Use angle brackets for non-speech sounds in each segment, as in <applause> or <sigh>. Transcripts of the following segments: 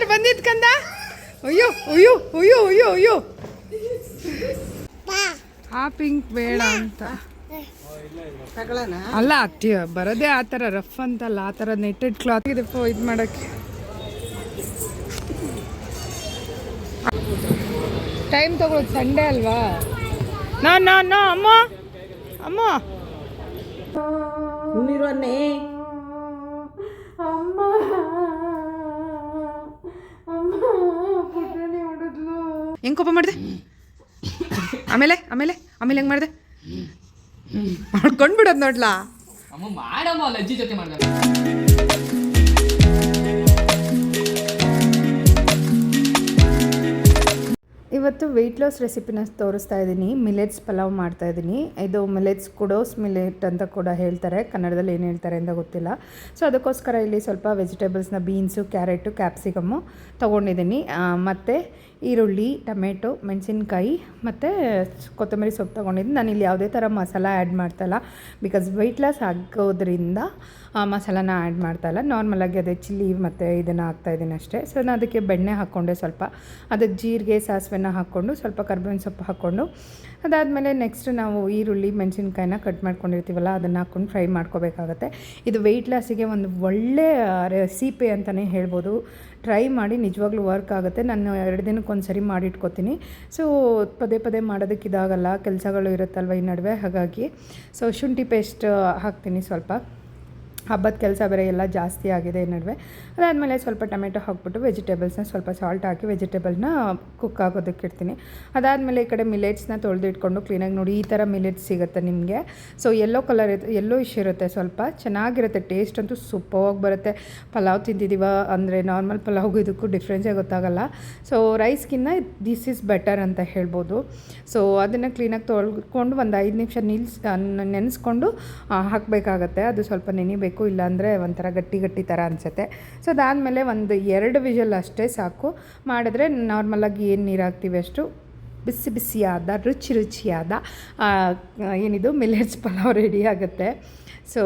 ಯಾರು ಬಂದಿದ್ ಕಂದ? ಅಯ್ಯೋ ಅಯ್ಯೋ ಅಯ್ಯೋ ಅಯ್ಯೋ ಅಯ್ಯೋ. ಆ ಪಿಂಕ್ ಬೇಡ ಅಂತ. ಅಲ್ಲ, ಅತ್ತಿ, ಬರೋದೇ ಆ ಥರ ರಫ್ ಅಂತಲ್ಲ, ಆ ಥರ ನೆಟ್ಟೆಡ್ ಕ್ಲಾತ್ ಇದೆ ಇದು ಮಾಡೋಕ್ಕೆ. ಟೈಮ್ ತಗೊಳ್ಳೋದು ಸಂಡೇ ಅಲ್ವಾ? ನಾ ನಾ ನಾ, ಅಮ್ಮ? ಅಮ್ಮ? ಹೆಂಗ್ ಕೋಪ ಮಾಡಿದೆ? ಆಮೇಲೆ ಆಮೇಲೆ ಆಮೇಲೆ ಹೆಂಗೆ ಮಾಡಿದೆ? ಮಾಡ್ಕೊಂಡ್ಬಿಡೋದು ನೋಡ್ಲಾ? ಮಾಡಮ್ಮ ಅಜ್ಜಿ ಜೊತೆ ಇವತ್ತು ವೆಯ್ಟ್ ಲಾಸ್ ರೆಸಿಪಿನ ತೋರಿಸ್ತಾ ಇದ್ದೀನಿ. ಮಿಲೆಟ್ಸ್ ಪಲಾವ್ ಮಾಡ್ತಾ ಇದ್ದೀನಿ. ಇದು ಮಿಲೆಟ್ಸ್ ಕುಡೋಸ್ ಮಿಲೆಟ್ ಅಂತ ಕೂಡ ಹೇಳ್ತಾರೆ. ಕನ್ನಡದಲ್ಲಿ ಏನು ಹೇಳ್ತಾರೆ ಅಂತ ಗೊತ್ತಿಲ್ಲ. ಸೊ ಅದಕ್ಕೋಸ್ಕರ ಇಲ್ಲಿ ಸ್ವಲ್ಪ ವೆಜಿಟೇಬಲ್ಸ್ನ ಬೀನ್ಸು ಕ್ಯಾರೆಟು ಕ್ಯಾಪ್ಸಿಕಮ್ಮು ತೊಗೊಂಡಿದ್ದೀನಿ. ಮತ್ತು ಈರುಳ್ಳಿ, ಟೊಮೆಟೊ, ಮೆಣಸಿನ್ಕಾಯಿ ಮತ್ತು ಕೊತ್ತಂಬರಿ ಸೊಪ್ಪು ತೊಗೊಂಡಿದ್ದೀನಿ. ನಾನು ಇಲ್ಲಿ ಯಾವುದೇ ಥರ ಮಸಾಲ ಆ್ಯಡ್ ಮಾಡ್ತಾಯಿಲ್ಲ ಬಿಕಾಸ್ ವೆಯ್ಟ್ ಲಾಸ್ ಆಗೋದ್ರಿಂದ ಆ ಮಸಾಲಾನ ಆ್ಯಡ್ ಮಾಡ್ತಾಯಿಲ್ಲ ನಾರ್ಮಲಾಗಿ ಅದೇ ಚಿಲ್ಲಿ ಮತ್ತು ಇದನ್ನು ಹಾಕ್ತಾಯಿದ್ದೀನಿ ಅಷ್ಟೇ. ಸೊ ನಾನು ಅದಕ್ಕೆ ಬೆಣ್ಣೆ ಹಾಕ್ಕೊಂಡೆ ಸ್ವಲ್ಪ. ಅದಕ್ಕೆ ಜೀರಿಗೆ, ಸಾಸಿವೆನ ಹಾಕ್ಕೊಂಡು ಸ್ವಲ್ಪ ಕರ್ಬೇವಿನ ಸೊಪ್ಪು ಹಾಕ್ಕೊಂಡು ಅದಾದಮೇಲೆ ನೆಕ್ಸ್ಟ್ ನಾವು ಈರುಳ್ಳಿ, ಮೆಣಸಿನ್ಕಾಯಿನ ಕಟ್ ಮಾಡ್ಕೊಂಡಿರ್ತೀವಲ್ಲ, ಅದನ್ನು ಹಾಕ್ಕೊಂಡು ಫ್ರೈ ಮಾಡ್ಕೋಬೇಕಾಗತ್ತೆ. ಇದು ವೆಯ್ಟ್ ಲಾಸಿಗೆ ಒಂದು ಒಳ್ಳೆಯ ರೆಸಿಪಿ ಅಂತಲೇ ಹೇಳ್ಬೋದು. ಟ್ರೈ ಮಾಡಿ ನಿಜವಾಗ್ಲೂ ವರ್ಕ್ ಆಗುತ್ತೆ. ನಾನು ಎರಡು ದಿನಕ್ಕೆ ಒಂದು ಸರಿ ಮಾಡಿಟ್ಕೋತೀನಿ. ಸೊ ಪದೇ ಪದೇ ಮಾಡೋದಕ್ಕೆ ಇದಾಗಲ್ಲ. ಕೆಲಸಗಳು ಇರುತ್ತಲ್ವ ಈ ನಡುವೆ? ಹಾಗಾಗಿ. ಸೊ ಶುಂಠಿ ಪೇಸ್ಟ್ ಹಾಕ್ತೀನಿ ಸ್ವಲ್ಪ. ಹಬ್ಬದ ಕೆಲಸ ಬೇರೆ ಎಲ್ಲ ಜಾಸ್ತಿ ಆಗಿದೆ ನಡುವೆ. ಅದಾದಮೇಲೆ ಸ್ವಲ್ಪ ಟೊಮೆಟೊ ಹಾಕ್ಬಿಟ್ಟು ವೆಜಿಟೇಬಲ್ಸ್ನ ಸ್ವಲ್ಪ ಸಾಲ್ಟ್ ಹಾಕಿ ವೆಜಿಟೇಬಲ್ನ ಕುಕ್ ಆಗೋದಕ್ಕೆ ಇಡ್ತೀನಿ. ಅದಾದಮೇಲೆ ಈ ಕಡೆ ಮಿಲೆಟ್ಸ್ನ ತೊಳೆದಿಟ್ಕೊಂಡು ಕ್ಲೀನಾಗಿ ನೋಡಿ ಈ ಥರ ಮಿಲೆಟ್ಸ್ ಸಿಗುತ್ತೆ ನಿಮಗೆ. ಸೊ ಯೆಲ್ಲೋ ಕಲರ್ ಇರುತ್ತೆ ಯೆಲ್ಲೋ ಇಶ್ ಇರುತ್ತೆ ಸ್ವಲ್ಪ. ಚೆನ್ನಾಗಿರುತ್ತೆ ಟೇಸ್ಟ್ ಅಂತೂ ಸೂಪರ್ವಾಗಿ ಬರುತ್ತೆ. ಪಲಾವ್ ತಿಂತಿದ್ದೀವ ಅಂದರೆ ನಾರ್ಮಲ್ ಪಲಾವ್ಗೂ ಇದಕ್ಕೂ ಡಿಫ್ರೆನ್ಸೇ ಗೊತ್ತಾಗಲ್ಲ. ಸೊ ರೈಸ್ಗಿನ್ನ ದಿಸ್ ಈಸ್ ಬೆಟರ್ ಅಂತ ಹೇಳ್ಬೋದು. ಸೊ ಅದನ್ನು ಕ್ಲೀನಾಗಿ ತೊಳ್ಕೊಂಡು ಒಂದು ಐದು ನಿಮಿಷ ನಿಲ್ಸ್ ನೆನೆಸ್ಕೊಂಡು ಹಾಕಬೇಕಾಗತ್ತೆ. ಅದು ಸ್ವಲ್ಪ ನೆನಿಬೇಕು. ಇಲ್ಲಾಂದರೆ ಒಂಥರ ಗಟ್ಟಿ ಗಟ್ಟಿ ಥರ ಅನಿಸುತ್ತೆ. ಸೊ ಅದಾದಮೇಲೆ ಒಂದು ಎರಡು ವಿಷಲ್ ಅಷ್ಟೇ ಸಾಕು. ಮಾಡಿದ್ರೆ ನಾರ್ಮಲಾಗಿ ಏನು ನೀರು ಹಾಕ್ತೀವಿ ಅಷ್ಟು? ಬಿಸಿ ಬಿಸಿಯಾದ, ರುಚಿ ರುಚಿಯಾದ ಏನಿದು, ಮಿಲೆಟ್ಸ್ ಪಲಾವ್ ರೆಡಿ ಆಗುತ್ತೆ. ಸೊ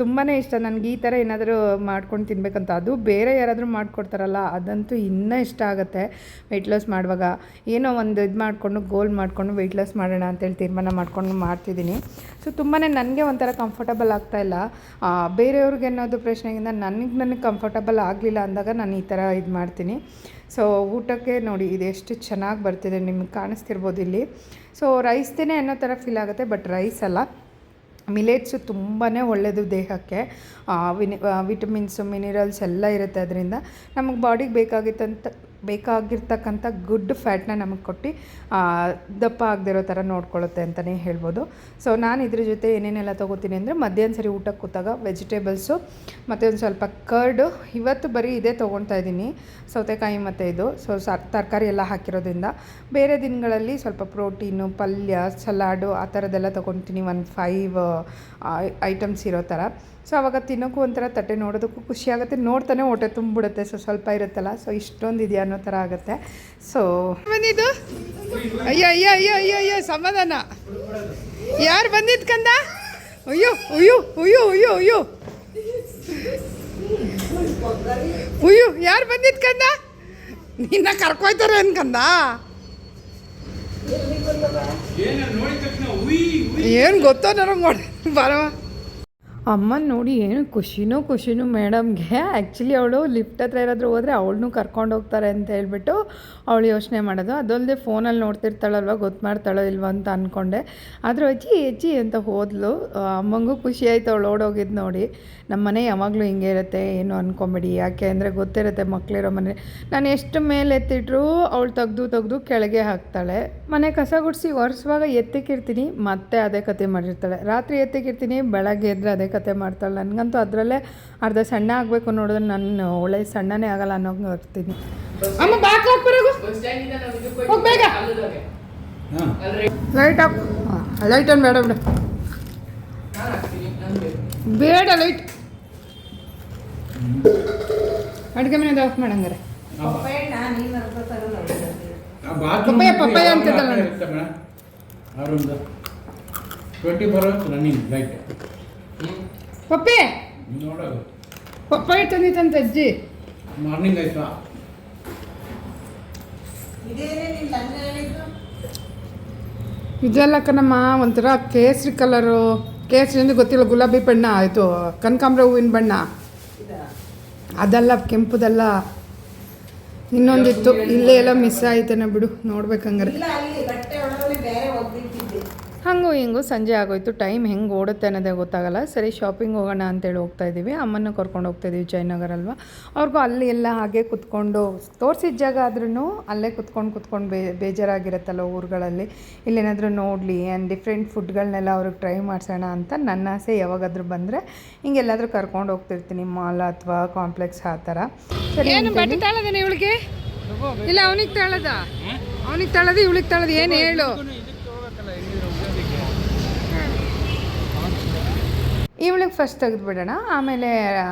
ತುಂಬಾ ಇಷ್ಟ. ನನಗೆ ಈ ಥರ ಏನಾದರೂ ಮಾಡ್ಕೊಂಡು ತಿನ್ಬೇಕಂತ. ಅದು ಬೇರೆ ಯಾರಾದರೂ ಮಾಡಿಕೊಡ್ತಾರಲ್ಲ, ಅದಂತೂ ಇನ್ನೂ ಇಷ್ಟ ಆಗುತ್ತೆ. ವೆಯ್ಟ್ ಲಾಸ್ ಮಾಡುವಾಗ ಏನೋ ಒಂದು ಇದು ಮಾಡಿಕೊಂಡು ಗೋಲ್ ಮಾಡಿಕೊಂಡು ವೆಯ್ಟ್ ಲಾಸ್ ಮಾಡೋಣ ಅಂತೇಳಿ ತೀರ್ಮಾನ ಮಾಡ್ಕೊಂಡು ಮಾಡ್ತಿದ್ದೀನಿ. ಸೊ ತುಂಬಾ ನನಗೆ ಒಂಥರ ಕಂಫರ್ಟಬಲ್ ಆಗ್ತಾಯಿಲ್ಲ ಬೇರೆಯವ್ರಿಗೆ ಅನ್ನೋದು ಪ್ರಶ್ನೆಗಿಂತ ನನಗೆ ನನಗೆ ಕಂಫರ್ಟಬಲ್ ಆಗಲಿಲ್ಲ ಅಂದಾಗ ನಾನು ಈ ಥರ ಇದು ಮಾಡ್ತೀನಿ. ಸೊ ಊಟಕ್ಕೆ ನೋಡಿ, ಇದು ಚೆನ್ನಾಗಿ ಬರ್ತಿದೆ, ನಿಮಗೆ ಕಾಣಿಸ್ತಿರ್ಬೋದು ಇಲ್ಲಿ. ಸೊ ರೈಸ್ದೇ ಅನ್ನೋ ಥರ ಫೀಲ್ ಆಗುತ್ತೆ ಬಟ್ ರೈಸ್ ಅಲ್ಲ. ಮಿಲೆಟ್ಸು ತುಂಬಾ ಒಳ್ಳೆಯದು ದೇಹಕ್ಕೆ. ವಿನಿ ವಿಟಮಿನ್ಸು ಮಿನಿರಲ್ಸ್ ಎಲ್ಲ ಇರುತ್ತೆ ಅದರಿಂದ. ನಮಗೆ ಬಾಡಿಗೆ ಬೇಕಾಗಿತ್ತಂತ ಬೇಕಾಗಿರ್ತಕ್ಕಂಥ ಗುಡ್ ಫ್ಯಾಟ್ನ ನಮಗೆ ಕೊಟ್ಟು ದಪ್ಪ ಆಗದಿರೋ ಥರ ನೋಡ್ಕೊಳ್ಳುತ್ತೆ ಅಂತಲೇ ಹೇಳ್ಬೋದು. ಸೊ, ನಾನು ಇದ್ರ ಜೊತೆ ಏನೇನೆಲ್ಲ ತೊಗೋತೀನಿ ಅಂದರೆ, ಮಧ್ಯಾಹ್ನ ಸರಿ ಊಟಕ್ಕೆ ಕೂತಾಗ ವೆಜಿಟೇಬಲ್ಸು, ಮತ್ತು ಒಂದು ಸ್ವಲ್ಪ ಕರ್ಡು, ಇವತ್ತು ಬರೀ ಇದೇ ತೊಗೊಳ್ತಾ ಇದ್ದೀನಿ. ಸೌತೆಕಾಯಿ ಮತ್ತು ಇದು. ಸ ತರಕಾರಿ ಎಲ್ಲ ಹಾಕಿರೋದ್ರಿಂದ. ಬೇರೆ ದಿನಗಳಲ್ಲಿ ಸ್ವಲ್ಪ ಪ್ರೋಟೀನು, ಪಲ್ಯ, ಸಲಾಡು, ಆ ಥರದ್ದೆಲ್ಲ ತೊಗೊತೀನಿ. ಒಂದು ಫೈವ್ ಐಟಮ್ಸ್ ಇರೋ ಥರ. ಸೊ ಅವಾಗ ತಿನ್ನೋಕ್ಕೂ ಒಂಥರ ತಟ್ಟೆ ನೋಡೋದಕ್ಕೂ ಖುಷಿ ಆಗುತ್ತೆ ನೋಡ್ತಾನೆ ಹೊಟ್ಟೆ ತುಂಬಿಡುತ್ತೆ ಸೊ ಸ್ವಲ್ಪ ಇರುತ್ತಲ್ಲ. ಸೊ ಇಷ್ಟೊಂದು ಇದೆಯಾ ಅನ್ನೋ ಥರ ಆಗುತ್ತೆ. ಸೊ ಬಂದಿದ್ದು? ಅಯ್ಯೋ ಅಯ್ಯೋ ಅಯ್ಯೋ ಅಯ್ಯೋ ಅಯ್ಯೋ ಸಮಾಧಾನ. ಯಾರು ಬಂದಿದ್ದು ಕಂದ? ಅಯ್ಯೋ ಅಯ್ಯೋ ಅಯ್ಯೋ ಅಯ್ಯೋ ಅಯ್ಯೋ. ಅಯ್ಯೋ ಯಾರು ಬಂದಿದ್ದು ಕಂದ? ನಿನ್ನ ಕರ್ಕೊಯ್ತಾರೆ ಅನ್ಕಂದ ಏನು ಗೊತ್ತೋ ನನಗೆ ನೋಡಿ ಬರವ. ಅಮ್ಮನ ನೋಡಿ ಏನು ಖುಷಿನೂ ಖುಷಿನೂ ಮೇಡಮ್ಗೆ. ಆ್ಯಕ್ಚುಲಿ ಅವಳು ಲಿಫ್ಟ್ ಹತ್ರ ಏನಾದರೂ ಹೋದರೆ ಅವಳನ್ನೂ ಕರ್ಕೊಂಡು ಹೋಗ್ತಾರೆ ಅಂತ ಹೇಳ್ಬಿಟ್ಟು ಅವಳು ಯೋಚನೆ ಮಾಡೋದು. ಅದಲ್ಲದೆ ಫೋನಲ್ಲಿ ನೋಡ್ತಿರ್ತಾಳಲ್ವ ಗೊತ್ತು ಮಾಡ್ತಾಳೋ ಇಲ್ವ ಅಂತ ಅಂದ್ಕೊಂಡೆ ಆದರೂ ಅಜ್ಜಿ ಅಜ್ಜಿ ಅಂತ ಹೋದ್ಲು. ಅಮ್ಮಂಗೂ ಖುಷಿ ಆಯ್ತು ಅವಳು ಓಡೋಗಿದ್ದು ನೋಡಿ. ನಮ್ಮ ಮನೆ ಯಾವಾಗಲೂ ಹಿಂಗೆ ಇರುತ್ತೆ, ಏನು ಅನ್ಕೊಂಬೇಡಿ. ಯಾಕೆ ಅಂದರೆ ಗೊತ್ತಿರುತ್ತೆ ಮಕ್ಕಳಿರೋ ಮನೆ. ನಾನು ಎಷ್ಟು ಮೇಲೆ ಎತ್ತಿಟ್ರೂ ಅವಳು ತೆಗ್ದು ತೆಗ್ದು ಕೆಳಗೆ ಹಾಕ್ತಾಳೆ. ಮನೆ ಕಸ ಗುಡಿಸಿ ಒರೆಸುವಾಗ ಎತ್ತಿಕ್ಕಿರ್ತೀನಿ, ಮತ್ತೆ ಅದೇ ಕತೆ ಮಾಡಿರ್ತಾಳೆ. ರಾತ್ರಿ ಎತ್ತಿಕ್ಕಿರ್ತೀನಿ, ಬೆಳಗ್ಗೆ ಎದ್ರೆ ಅದೇ ಕತೆ ಮಾಡ್ತಾಳೆ. ನನಗಂತೂ ಅದರಲ್ಲೇ ಅರ್ಧ ಸಣ್ಣ ಆಗಬೇಕು ನೋಡಿದ್ರೆ ನಾನು ಒಳ್ಳೆ ಸಣ್ಣನೇ ಆಗಲ್ಲ ಅನ್ನೋಂಗೆ ಅಲ್ರಿ ಲೈಟ್ ಲೈಟ್ ಏನು ಬೇಡ ಬಿಡು. ಬೇಡ ಲೈಟ್ ಅಡುಗೆ ಮನೆದು ಆಫ್ ಮಾಡಂಗಾರೆ. Papaya, papaya ಅಂತಿದ್ದಲ್ಲ. Twenty four hours running light ಪಪ್ಪೆ! ನೋಡೋದು. ಪಪ್ಪಾಯ ತಂದಿತ್ತಂತ ಅಜ್ಜಿ ಮಾರ್ನಿಂಗ್ ಆಯ್ತಾ? ಇದೆಲ್ಲ ಕಣಮ್ಮ ಒಂಥರ ಕೇಸರಿ ಕಲರು ಕೇಸರಿ ಅಂದ್ರೆ ಗೊತ್ತಿಲ್ಲ ಗುಲಾಬಿ ಬಣ್ಣ ಆಯಿತು ಕನಕಾಂಬ್ರ ಹೂವಿನ ಬಣ್ಣ. ಅದೆಲ್ಲ ಕೆಂಪುದಲ್ಲ. ಇನ್ನೊಂದಿತ್ತು ಇಲ್ಲೇ ಎಲ್ಲ ಮಿಸ್ ಆಯ್ತೇನೆ ಬಿಡು ನೋಡ್ಬೇಕಂಗಾರೆ ಇಲ್ಲ ಅಲ್ಲಿ ಬಟ್ಟೆ ಒಳಗಡೆ ಬೇರೆ ಒಗ್ದಿಟ್ಟಿದ್ದೆ ಹಂಗೂ ಹಿಂಗೂ ಸಂಜೆ ಆಗೋಯ್ತು ಟೈಮ್ ಹೆಂಗೆ ಓಡುತ್ತೆ ಅನ್ನೋದೇ ಗೊತ್ತಾಗಲ್ಲ. ಸರಿ ಶಾಪಿಂಗ್ ಹೋಗೋಣ ಅಂತೇಳಿ ಹೋಗ್ತಾ ಇದ್ದೀವಿ. ಅಮ್ಮನ ಕರ್ಕೊಂಡು ಹೋಗ್ತಾ ಇದ್ದೀವಿ ಜಯನಗರ ಅಲ್ವಾ. ಅವ್ರಿಗೂ ಅಲ್ಲಿ ಎಲ್ಲ ಹಾಗೆ ಕುತ್ಕೊಂಡು ತೋರಿಸಿದ ಜಾಗ ಆದ್ರೂ ಅಲ್ಲೇ ಕುತ್ಕೊಂಡು ಕುತ್ಕೊಂಡು ಬೇ ಬೇಜಾರಾಗಿರುತ್ತಲ್ಲ ಊರುಗಳಲ್ಲಿ. ಇಲ್ಲೇನಾದರೂ ನೋಡಲಿ ಆ್ಯಂಡ್ ಡಿಫ್ರೆಂಟ್ ಫುಡ್ಗಳನ್ನೆಲ್ಲ ಅವ್ರಿಗೆ ಟ್ರೈ ಮಾಡಿಸೋಣ ಅಂತ ನನ್ನ ಆಸೆ ಯಾವಾಗಾದರೂ ಬಂದರೆ ಹಿಂಗೆಲ್ಲಾದರೂ ಕರ್ಕೊಂಡು ಹೋಗ್ತಿರ್ತೀನಿ. ಮಾಲ್ ಅಥವಾ ಕಾಂಪ್ಲೆಕ್ಸ್ ಆ ಥರ. ಸರಿ ಇವಳಿಗೆ? ಇಲ್ಲ ಅವನಿಗೆ ತಳದ. ಅವನಿಗೆ ತಳದ ಇವಳಿಗೆ ತಳದ. ಏನು ಹೇಳು? ಇವಳಿಗೆ ಫಸ್ಟ್ ತೆಗೆದುಬಿಡೋಣ ಆಮೇಲೆ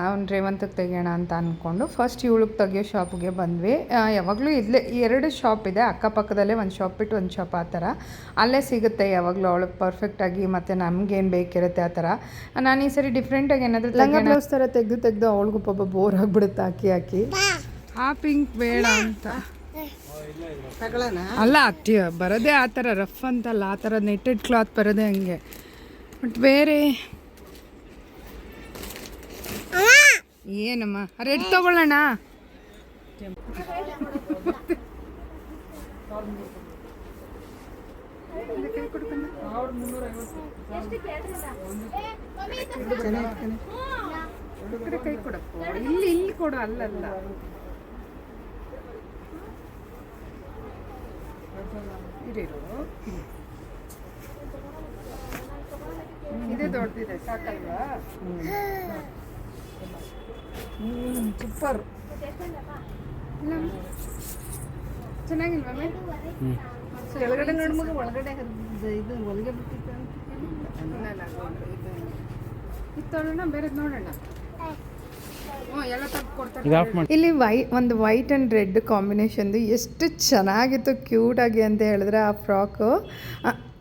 ಅವ್ನು ರೇವಂತಕ್ಕೆ ತೆಗೆಯೋಣ ಅಂತ ಅಂದ್ಕೊಂಡು ಫಸ್ಟ್ ಇವಳಿಗೆ ತೆಗಿಯೋ ಶಾಪ್ಗೆ ಬಂದ್ವಿ. ಯಾವಾಗಲೂ ಇಲ್ಲೇ ಎರಡು ಶಾಪ್ ಇದೆ ಅಕ್ಕಪಕ್ಕದಲ್ಲೇ ಒಂದು ಶಾಪ್ ಬಿಟ್ಟು ಒಂದು ಶಾಪ್ ಆ ಥರ. ಅಲ್ಲೇ ಸಿಗುತ್ತೆ ಯಾವಾಗಲೂ ಅವಳಿಗೆ ಪರ್ಫೆಕ್ಟಾಗಿ ಮತ್ತು ನಮಗೇನು ಬೇಕಿರುತ್ತೆ ಆ ಥರ. ನಾನು ಈ ಸರಿ ಡಿಫ್ರೆಂಟಾಗಿ ಏನಾದರೂ ಲಂಗ ಬ್ಲೌಸ್ ಥರ ತೆಗೆದು ತೆಗೆದು ಅವಳಿಗೂ ಪಾಪ ಬೋರ್ ಆಗಿಬಿಡುತ್ತೆ ಹಾಕಿ ಹಾಕಿ ಆ ಪಿಂಕ್ ಬೇಡ ಅಂತ. ತಗೊಳ್ಳೋಣ ಅಲ್ಲ ಅತ್ಯ ಬರೋದೇ ಆ ಥರ ರಫ್ ಅಂತಲ್ಲ ಆ ಥರ ನೆಟ್ಟೆಡ್ ಕ್ಲಾತ್ ಬರೋದೇ ಹಂಗೆ. ಬಟ್ ಬೇರೆ ಏನಮ್ಮ? ರೆಡ್ ತಗೊಳ್ಳೋಣ. ಕೈ ಕೊಡಪ್ಪ ಇಲ್ಲಿ ಇಲ್ಲಿ ಕೊಡು ಅಲ್ಲಲ್ಲ. ಇರಿರು ಇದೇ ದೊಡ್ಡದಿದೆ ಸಾಕಲ್ವಾ? ಸೂಪರ್ ಚೆನ್ನಾಗಿಲ್ವಾ ಮ್ಯಾಮ್ ಕೆಳಗಡೆ ನೋಡ್ಮಗ ಒಳಗಡೆ ಹರ್ದ್- ಇದು ಒಳಗೆ ಬಿಟ್ಟಿತ್ತು ಅಂತ ಇತ್ತೋಣ ಬೇರೆದು ನೋಡೋಣ. ಇಲ್ಲಿ ವೈ ಒಂದು ವೈಟ್ ಆ್ಯಂಡ್ ರೆಡ್ ಕಾಂಬಿನೇಷನ್ದು ಎಷ್ಟು ಚೆನ್ನಾಗಿತ್ತು ಕ್ಯೂಟಾಗಿ ಅಂತ ಹೇಳಿದ್ರೆ ಆ ಫ್ರಾಕು.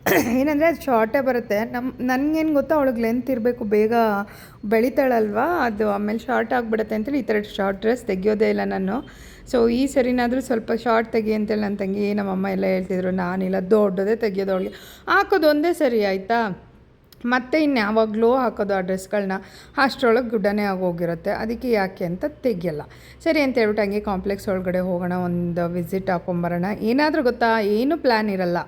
<coughs> ಏನಂದರೆ ಅದು ಶಾರ್ಟೇ ಬರುತ್ತೆ. ನಮ್ಮ ನನಗೇನು ಗೊತ್ತಾ, ಅವಳಿಗೆ ಲೆಂತ್ ಇರಬೇಕು, ಬೇಗ ಬೆಳಿತಾಳಲ್ವಾ? ಅದು ಆಮೇಲೆ ಶಾರ್ಟ್ ಆಗಿಬಿಡುತ್ತೆ ಅಂತೇಳಿ ಈ ಥರ ಶಾರ್ಟ್ ಡ್ರೆಸ್ ತೆಗಿಯೋದೇ ಇಲ್ಲ ನಾನು. ಸೊ ಈ ಸರಿನಾದರೂ ಸ್ವಲ್ಪ ಶಾರ್ಟ್ ತೆಗಿ ಅಂತೇಳಿ ನನ್ನ ತಂಗಿ ನಮ್ಮಮ್ಮ ಎಲ್ಲ ಹೇಳ್ತಿದ್ರು, ನಾನಿಲ್ಲ, ದೊಡ್ಡದೇ ತೆಗಿಯೋದು ಅವಳಿಗೆ. ಹಾಕೋದು ಒಂದೇ ಸರಿ, ಆಯಿತಾ? ಮತ್ತೆ ಇನ್ನು ಯಾವಾಗಲೂ ಹಾಕೋದು ಆ ಡ್ರೆಸ್ಗಳನ್ನ ಅಷ್ಟರೊಳಗೆ ಗುಡ್ಡನೇ ಆಗೋಗಿರುತ್ತೆ ಅದಕ್ಕೆ ಯಾಕೆ ಅಂತ ತೆಗಿಯಲ್ಲ. ಸರಿ ಅಂತ ಹೇಳ್ಬಿಟ್ಟು ಹಂಗೆ ಕಾಂಪ್ಲೆಕ್ಸ್ ಒಳಗಡೆ ಹೋಗೋಣ, ಒಂದು ವಿಸಿಟ್ ಹಾಕೊಂಬರೋಣ. ಏನಾದರೂ ಗೊತ್ತಾ, ಏನೂ ಪ್ಲ್ಯಾನ್ ಇರಲ್ಲ.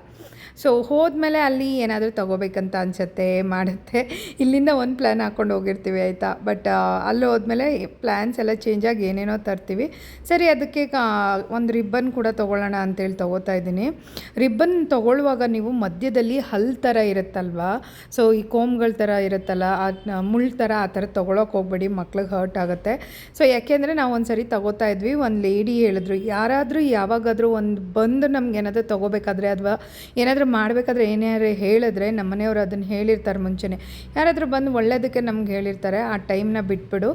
ಸೊ ಹೋದ್ಮೇಲೆ ಅಲ್ಲಿ ಏನಾದರೂ ತೊಗೋಬೇಕಂತ ಅನಿಸುತ್ತೆ, ಮಾಡುತ್ತೆ. ಇಲ್ಲಿಂದ ಒಂದು ಪ್ಲ್ಯಾನ್ ಹಾಕ್ಕೊಂಡು ಹೋಗಿರ್ತೀವಿ, ಆಯಿತಾ? ಬಟ್ ಅಲ್ಲಿ ಹೋದ್ಮೇಲೆ ಪ್ಲ್ಯಾನ್ಸ್ ಎಲ್ಲ ಚೇಂಜ್ ಆಗಿ ಏನೇನೋ ತರ್ತೀವಿ. ಸರಿ, ಅದಕ್ಕೆ ಒಂದು ರಿಬ್ಬನ್ ಕೂಡ ತೊಗೊಳ್ಳೋಣ ಅಂತೇಳಿ ತೊಗೋತಾ ಇದ್ದೀನಿ. ರಿಬ್ಬನ್ ತೊಗೊಳ್ಳುವಾಗ ನೀವು ಮಧ್ಯದಲ್ಲಿ ಹಲ್ ಥರ ಇರುತ್ತಲ್ವಾ? ಸೊ ಈ ಕೋಮ್ಗಳ ಥರ ಇರುತ್ತಲ್ಲ, ಆ ಮುಳ್ಳು ಥರ ಆ ಥರ ತೊಗೊಳಕ್ಕೆ ಹೋಗ್ಬೇಡಿ, ಮಕ್ಳಿಗೆ ಹರ್ಟ್ ಆಗುತ್ತೆ. ಸೊ ಯಾಕೆಂದರೆ ನಾವು ಒಂದು ಸರಿ ತಗೋತಾ ಇದ್ವಿ, ಒಂದು ಲೇಡಿ ಹೇಳಿದ್ರು. ಯಾರಾದರೂ ಯಾವಾಗಾದರೂ ಒಂದು ಬಂದು ನಮ್ಗೆ ಏನಾದರೂ ತೊಗೋಬೇಕಾದ್ರೆ, ಅಥವಾ ಏನಾದರೂ ಮಾಡಬೇಕಾದ್ರೆ ಏನಾದ್ರು ಹೇಳಿದ್ರೆ ನಮ್ಮ ಮನೆಯವರು ಅದನ್ನು ಹೇಳಿರ್ತಾರೆ ಮುಂಚೆನೇ. ಯಾರಾದರೂ ಬಂದು ಒಳ್ಳೆಯದಕ್ಕೆ ನಮ್ಗೆ ಹೇಳಿರ್ತಾರೆ, ಆ ಟೈಮ್ನ ಬಿಟ್ಬಿಡು.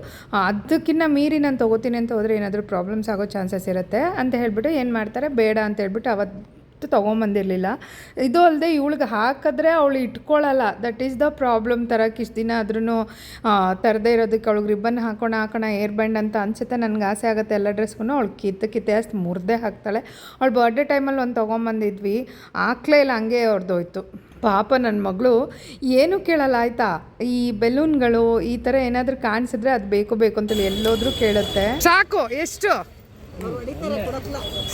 ಅದಕ್ಕಿಂತ ಮೀರಿ ನಾನು ತೊಗೋತೀನಿ ಅಂತ ಹೋದರೆ ಏನಾದರೂ ಪ್ರಾಬ್ಲಮ್ಸ್ ಆಗೋ ಚಾನ್ಸಸ್ ಇರುತ್ತೆ ಅಂತ ಹೇಳಿಬಿಟ್ಟು ಏನು ಮಾಡ್ತಾರೆ? ಬೇಡ ಅಂತ ಹೇಳ್ಬಿಟ್ಟು ಅವತ್ತು ತೊಗೊಂಬಂದಿರಲಿಲ್ಲ. ಇದು ಅಲ್ಲದೆ ಇವಳಿಗೆ ಹಾಕಿದ್ರೆ ಅವಳು ಇಟ್ಕೊಳ್ಳಲ್ಲ ದಟ್ ಈಸ್ ದ ಪ್ರಾಬ್ಲಮ್ ಥರ ಇಷ್ಟು ದಿನ ಆದ್ರೂ ತರದೇ ಇರೋದಕ್ಕೆ ಅವಳಿಗೆ ರಿಬ್ಬನ್ ಹಾಕೋಣ ಹಾಕೋಣ ಏರ್ ಬ್ಯಾಂಡ್ ಅಂತ ಅನ್ಸುತ್ತೆ. ನನಗೆ ಆಸೆ ಆಗುತ್ತೆ ಎಲ್ಲ ಡ್ರೆಸ್ಗೂ ಅವಳು ಕಿತ್ತ ಕಿತ್ತೆ ಅಷ್ಟು ಮುರಿದೇ ಹಾಕ್ತಾಳೆ. ಅವಳು ಬರ್ಡೇ ಟೈಮಲ್ಲಿ ಒಂದು ತೊಗೊಂಬಂದಿದ್ವಿ. ಹಾಕ್ಲೇ ಇಲ್ಲ ಹಂಗೆ ಹೊಡೆದೋಯ್ತು ಪಾಪ ನನ್ನ ಮಗಳು ಏನೂ ಕೇಳಲ್ಲ ಆಯ್ತಾ? ಈ ಬೆಲೂನ್ಗಳು ಈ ಥರ ಏನಾದರೂ ಕಾಣಿಸಿದ್ರೆ ಅದು ಬೇಕು ಬೇಕು ಅಂತೇಳಿ ಎಲ್ಲೋದ್ರೂ ಕೇಳುತ್ತೆ. ಸಾಕು ಎಷ್ಟು?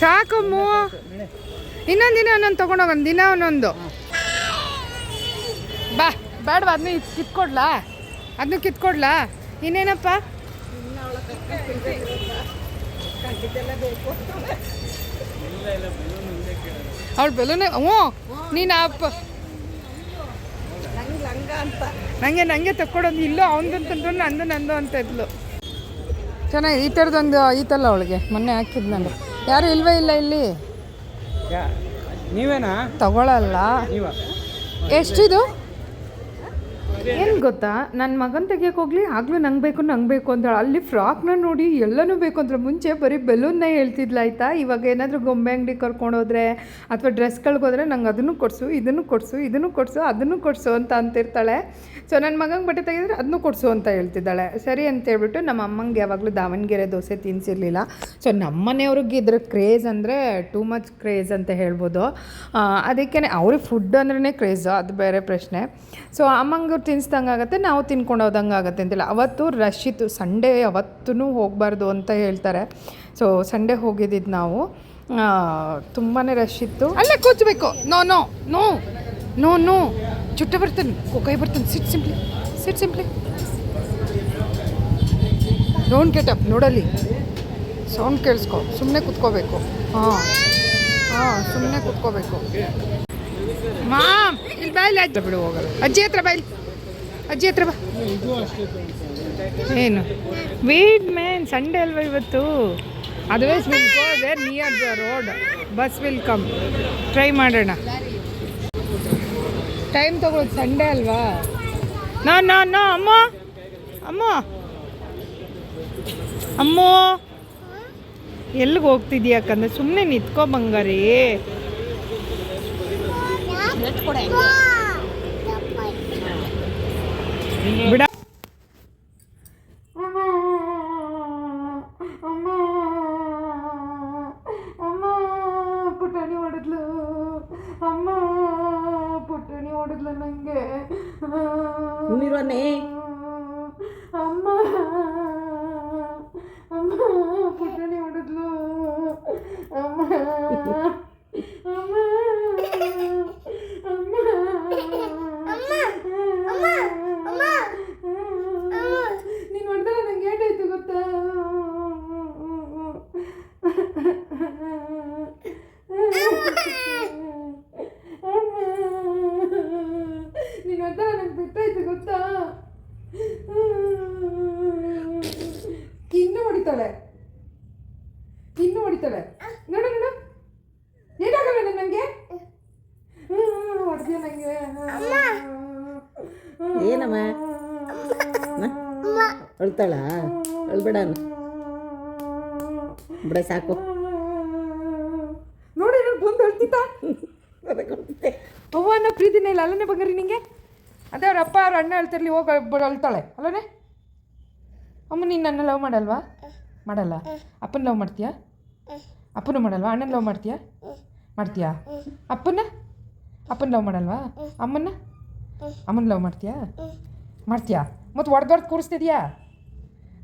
ಸಾಕು ಮೂ. ಇನ್ನೊಂದು ದಿನ ಒಂದೊಂದು ತೊಗೊಂಡೋಗೋಣ ದಿನ ಒಂದೊಂದು. ಬಾ, ಬೇಡವಾ ಅದನ್ನ ಕಿತ್ಕೊಡ್ಲಾ? ಅದನ್ನು ಕಿತ್ಕೊಡ್ಲಾ? ಇನ್ನೇನಪ್ಪ? ಅವಳು ಬೆಲೂನೆ, ಹ್ಞೂ, ನೀನು ಅಪ್ಪ ನಂಗೆ ನನಗೆ ತಕ್ಕೊಡೋದು ಇಲ್ಲೋ ಅವನದಂತಂದ್ರು ನಂದು ನಂದು ಅಂತ ಇದ್ಲು. ಚೆನ್ನಾಗಿ, ಈ ಥರದೊಂದು ಐತಲ್ಲ ಅವಳಿಗೆ? ಮೊನ್ನೆ ಹಾಕಿದ್ ನಾನು ಯಾರು ಇಲ್ವೇ ಇಲ್ಲ ಇಲ್ಲಿ? ನೀವೇನಾ? ತಗೊಳಲ್ಲ. ನೀವ? ಎಷ್ಟಿದು? ಏನು ಗೊತ್ತಾ? ನನ್ನ ಮಗನ ತೆಗಿಯಕ್ಕೆ ಹೋಗ್ಲಿ, ಆಗಲೂ ನಂಗೆ ಬೇಕು ನಂಗೆ ಬೇಕು ಅಂತಾಳೆ ಅಲ್ಲಿ ಫ್ರಾಕ್ನ ನೋಡಿ ಎಲ್ಲನೂ ಬೇಕು ಅಂದ್ರೆ ಮುಂಚೆ ಬರೀ ಬೆಲೂನ್ನ ಹೇಳ್ತಿದ್ಲ ಆಯ್ತಾ? ಇವಾಗ ಏನಾದರೂ ಗೊಂಬೆ ಅಂಗಡಿ ಕರ್ಕೊಂಡೋದ್ರೆ ಅಥವಾ ಡ್ರೆಸ್ಗಳಿಗೋದ್ರೆ ನಂಗೆ ಅದನ್ನು ಕೊಡಿಸು, ಇದನ್ನು ಕೊಡಿಸು ಇದನ್ನು ಕೊಡಿಸು, ಅದನ್ನು ಕೊಡಿಸು ಅಂತ ಅಂತಿರ್ತಾಳೆ. ಸೊ ನನ್ನ ಮಗಂಗೆ ಬಟ್ಟೆ ತೆಗೆದ್ರೆ ಅದನ್ನು ಕೊಡಿಸು ಅಂತ ಹೇಳ್ತಿದ್ದಾಳೆ. ಸರಿ ಅಂತ ಹೇಳ್ಬಿಟ್ಟು ನಮ್ಮ ಅಮ್ಮಂಗೆ ಯಾವಾಗಲೂ ದಾವಣಗೆರೆ ದೋಸೆ ತಿನ್ಸಿರ್ಲಿಲ್ಲ. ಸೊ ನಮ್ಮ ಮನೆಯವ್ರಿಗೆ ಇದ್ರ ಕ್ರೇಜ್ ಅಂದರೆ ಟೂ ಮಚ್ ಕ್ರೇಜ್ ಅಂತ ಹೇಳ್ಬೋದು. ಅದಕ್ಕೆ ಅವ್ರಿಗೆ ಫುಡ್ ಅಂದ್ರೇ ಕ್ರೇಜು ಅದು ಬೇರೆ ಪ್ರಶ್ನೆ. ಸೊ ಅಮ್ಮಂಗೆ ತಿನ್ಸ್ದಂಗೆ ಆಗುತ್ತೆ, ನಾವು ತಿನ್ಕೊಂಡು ಹೋದಂಗೆ ಆಗುತ್ತೆ ಅಂತಿಲ್ಲ. ಅವತ್ತು ರಶ್ ಇತ್ತು ಸಂಡೇ ಅವತ್ತೂ ಹೋಗಬಾರ್ದು ಅಂತ ಹೇಳ್ತಾರೆ. ಸೊ ಸಂಡೇ ಹೋಗಿದ್ದಿದ್ದು ನಾವು. ತುಂಬಾ ರಶ್ ಇತ್ತು. ಅಲ್ಲೇ ಕೂತ್ಬೇಕು. No no no no no ಚುಟ್ಟ ಬರ್ತಾನೆ. ಕೈ ಬರ್ತಾನೆ. Sit simply sit simply don't get up ನೋಡಲಿ ಸೌಂಡ್ ಕೇಳಿಸ್ಕೊ. ಸುಮ್ಮನೆ ಕುತ್ಕೋಬೇಕು. ಹಾಂ. ಹಾಂ ಸುಮ್ಮನೆ ಕುತ್ಕೋಬೇಕು. ಮಾಮ್, ಇಲ್ಲಿ ಬಾಯಿಲಿ ಆಯ್ತು ಬಿಡು ಹೋಗಲ್ಲ ಅಜ್ಜಿ ಹತ್ರ ಬಾಯಿಲಿ ಅಜ್ಜಿ ಹತ್ರ ಬಾ. ಏನು? ವೇಟ್ ಮ್ಯಾನ್ ಸಂಡೇ ಅಲ್ವಾ ಇವತ್ತು? Otherwise will go there near the road bus will come try ಮಾಡೋಣ. ಟೈಮ್ ತಗೊಳ್ಳೋದು ಸಂಡೇ ಅಲ್ವಾ? ನಾ ನಾ ನಾ, ಅಮ್ಮ? ಅಮ್ಮ? ಅಮ್ಮ? ಎಲ್ಲಿಗೆ ಹೋಗ್ತಿದ್ಯಾ ಯಾಕಂದ್ರೆ ಸುಮ್ಮನೆ ನಿತ್ಕೊ ಬಂಗಾರಿ. ಬಿಡ ಅಮ್ಮ ಪುಟಾಣಿ ಹೊಡೆದ್ಲು ಅಮ್ಮ ಪುಟಾಣಿ ಹೊಡೆದ್ಲು ನನಗೆ ಅಮ್ಮ ಅಮ್ಮ ಪುಟಾಣಿ ಹೊಡೆದ್ಲು ಅಮ್ಮ ಅಮ್ಮ ನೀನು ಹೊಡೆದ್ರೆ ನಂಗೆ ಏಟಾಯ್ತು ಗೊತ್ತಾ ನೀನು ಹೊಡೆದ್ರೆ ನಂಗೆ ಬಿಟ್ಟಾಯ್ತು ಗೊತ್ತಾ ಇನ್ನು ಹೊಡಿತಾಳೆ ಇನ್ನು ಹೊಡಿತಾಳೆ ನೋಡು ನೋಡು ಏನಾಗಲ್ಲ ನನಗೆ ಹೊಡೆದ್ಯ ನನಗೆ ಏನಮ್ಮ? ಅಳ್ತಾಳ? ಅಳ್ಬೇಡ ಬಿಡ ಸಾಕು. ನೋಡಿ ಬಂದು ಅಳ್ತಿತ್ತಾ ಅವ್ವ ಅನ್ನೋ ಪ್ರೀತಿನೇ ಇಲ್ಲ. ಅಲ್ಲನೇ ಬಂಗಾರಿ ನಿಂಗೆ? ಅದೇ ಅವ್ರ ಅಪ್ಪ ಅವ್ರ ಅಣ್ಣ ಹೇಳ್ತಿರ್ಲಿ ಹೋಗಿ ಅಳ್ತಾಳೆ. ಅಲ್ಲನೇ? ಅಮ್ಮ ನೀನು ನನ್ನ ಲವ್ ಮಾಡಲ್ವಾ? ಮಾಡಲ್ಲ. ಅಪ್ಪನ ಲವ್ ಮಾಡ್ತೀಯಾ? ಅಪ್ಪನೂ ಮಾಡಲ್ವಾ? ಅಣ್ಣನ ಲವ್ ಮಾಡ್ತೀಯಾ? ಮಾಡ್ತೀಯಾ? ಅಪ್ಪನ ಅಪ್ಪನ ಲವ್ ಮಾಡಲ್ವಾ? ಅಮ್ಮನ್ನ? ಅಮ್ಮನ ಲವ್ ಮಾಡ್ತೀಯಾ? ಮಾಡ್ತೀಯಾ? ಮತ್ತು ಹೊಡೆದು ಕೂರಿಸ್ತಿದ್ಯಾ?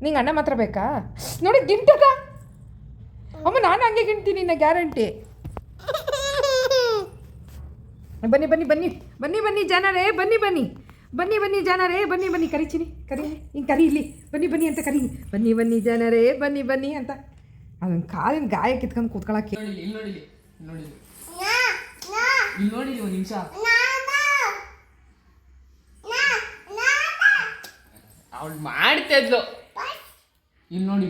ನಿಂಗೆ ಅಣ್ಣ ಮಾತ್ರ ಬೇಕಾ? ನೋಡಿ ಗಿಂಟದ? ಅಮ್ಮ ನಾನು ಹಂಗೆ ಗಿಂತೀನಿ ನಿನ್ನ ಗ್ಯಾರಂಟಿ. ಬನ್ನಿ ಬನ್ನಿ ಬನ್ನಿ. ಬನ್ನಿ ಬನ್ನಿ ಜನರೇ ಬನ್ನಿ ಬನ್ನಿ. ಬನ್ನಿ ಬನ್ನಿ ಜನರೇ ಬನ್ನಿ ಬನ್ನಿ. ಕರಿತೀನಿ ಕರಿ ಹಿಂಗೆ ಕರಿ ಇಲ್ಲಿ. ಬನ್ನಿ ಬನ್ನಿ ಅಂತ ಕರಿ. ಬನ್ನಿ ಬನ್ನಿ ಜನರೇ ಬನ್ನಿ ಬನ್ನಿ ಅಂತ. ಅದನ್ನು ಕಾಲಿನ ಗಾಯ ಕಿತ್ಕೊಂಡು ಕೂತ್ಕೊಳ್ಳೋಕೆ ನೋಡಿ ಇಲ್ಲಿ ಇಲ್ಲಿ ನೋಡಿಲಿ ಒಂದು ನಿಮಿಷ? ಅವಳು ಮಾಡ್ತಾ ಇದ್ಲು. ಇಲ್ಲಿ ನೋಡಿ.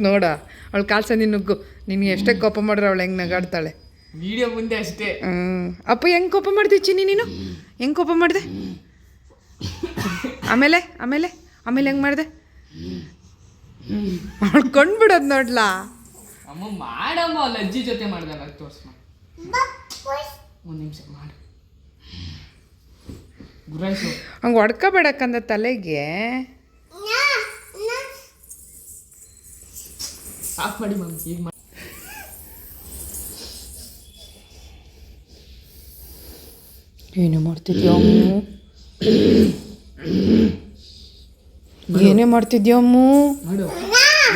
ನೋಡ ಅವಳು ಕಾಲ್ಸ ನಿನ್ನುಗ್ಗು ನಿನ್ಗೆ ಎಷ್ಟೇ ಕೋಪ ಮಾಡ್ರೆ ಅವಳು ಹೆಂಗೆ ನಗಾಡ್ತಾಳೆ. ವಿಡಿಯೋ ಮುಂದೆ ಅಷ್ಟೇ. ಹ್ಮ್. ಅಪ್ಪ ಹೆಂಗೆ ಕೋಪ ಮಾಡ್ದೆ ಚಿನ್ನಿ ನೀನು? ಹೆಂಗೆ ಕೋಪ ಮಾಡಿದೆ? ಆಮೇಲೆ ಆಮೇಲೆ ಆಮೇಲೆ ಹೆಂಗೆ ಮಾಡಿದೆ? ಮಾಡ್ಕೊಂಡ್ಬಿಡೋದು ಕೊಂಡ್ಬಿಡೋದು ನೋಡ್ಲಾ? ಅಮ್ಮ ಮಾಡಮ್ಮ ಅಲ್ಲ ಅಜ್ಜಿ ಜೊತೆ ಮಾಡ್ದಾಗ ತೋರ್ಸ್ಮ ಒಂದು ನಿಮಿಷ ಮಾಡು. ಗುರಾಯ್ಸು ಹಂಗೆ ಹೊಡ್ಕೋಬೇಡಕ್ಕಂದ ತಲೆಗೆ. ಆಫ್ ಮಾಡಿ ಮಮ್ಮಿ ಈಗ ಮಾಡಿ. ಏನೇ ಮಾಡ್ತಿದ್ಯೋ ಏನೇ ಮಾಡ್ತಿದ್ಯಮ್ಮು ಮಾಡು.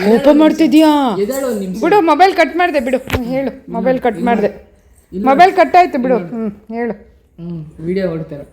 ಕೋಪ ಮಾಡ್ತಿದ್ಯಾ? ಬಿಡು ಮೊಬೈಲ್ ಕಟ್ ಮಾಡಿದೆ ಬಿಡು. ಹೇಳು. ಮೊಬೈಲ್ ಕಟ್ ಮಾಡಿದೆ. ಮೊಬೈಲ್ ಕಟ್ ಆಯ್ತು ಬಿಡು. ಹ್ಞೂ ಹೇಳು. ವಿಡಿಯೋ ಹೊಡ್ತಾರೆ.